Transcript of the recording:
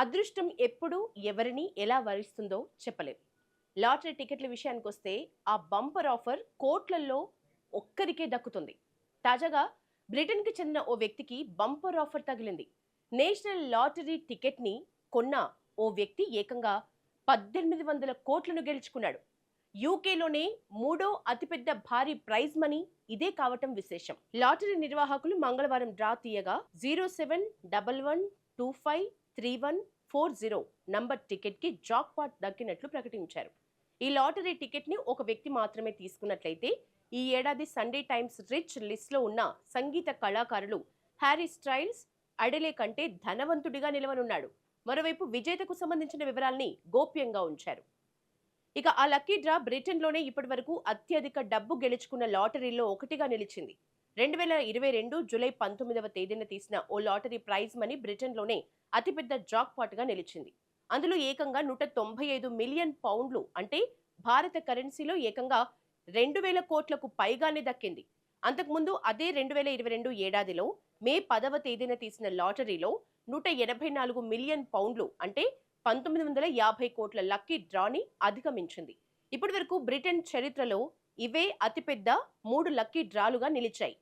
అదృష్టం ఎప్పుడు ఎవరిని ఎలా వరిస్తుందో చెప్పలేం. లాటరీ టికెట్ల విషయానికి వస్తే ఆ బంపర్ ఆఫర్ కోట్లల్లో ఒక్కరికే దక్కుతుంది. తాజాగా బ్రిటన్కి చెందిన ఓ వ్యక్తికి బంపర్ ఆఫర్ తగిలింది. నేషనల్ లాటరీ టికెట్ని కొన్న ఓ వ్యక్తి ఏకంగా పద్దెనిమిది వందల కోట్లను గెలుచుకున్నాడు. యూకేలోనే మూడో అతిపెద్ద భారీ ప్రైజ్ మనీ ఇదే కావటం విశేషం. లాటరీ నిర్వాహకులు మంగళవారం డ్రా తీయగా zero seven double one two five three one four zero number టికెట్కి jackpot దక్కినట్లు ప్రకటించారు. ఈ లాటరీ టికెట్ని ఒక వ్యక్తి మాత్రమే తీసుకున్నట్లయితే ఈ ఏడాది సండే టైమ్స్ రిచ్ లిస్ట్లో ఉన్న సంగీత కళాకారులు హ్యారీ స్టైల్స్ అడలే కంటే ధనవంతుడిగా నిలవనున్నాడు. మరోవైపు విజేతకు సంబంధించిన వివరాల్ని గోప్యంగా ఉంచారు. ఇక ఆ లక్కీ డ్రా బ్రిటన్లోనే ఇప్పటి వరకు అత్యధిక డబ్బు గెలుచుకున్న లాటరీలో ఒకటిగా నిలిచింది. రెండు వేల ఇరవై రెండు జూలై పంతొమ్మిదవ తేదీన తీసిన ఓ లాటరీ ప్రైజ్ మనీ బ్రిటన్లోనే అతిపెద్ద జాక్ పాట్గా నిలిచింది. అందులో ఏకంగా నూట తొంభై ఐదు మిలియన్ పౌండ్లు అంటే భారత కరెన్సీలో ఏకంగా రెండు వేల కోట్లకు పైగానే దక్కింది. అంతకుముందు అదే రెండు వేల ఇరవై రెండు ఏడాదిలో మే పదవ తేదీన తీసిన లాటరీలో నూట ఎనభై నాలుగు మిలియన్ పౌండ్లు అంటే పంతొమ్మిది వందల యాభై కోట్ల లక్కీ డ్రాని అధిగమించింది. ఇప్పటి వరకు బ్రిటన్ చరిత్రలో ఇవే అతిపెద్ద మూడు లక్కీ డ్రాలుగా నిలిచాయి.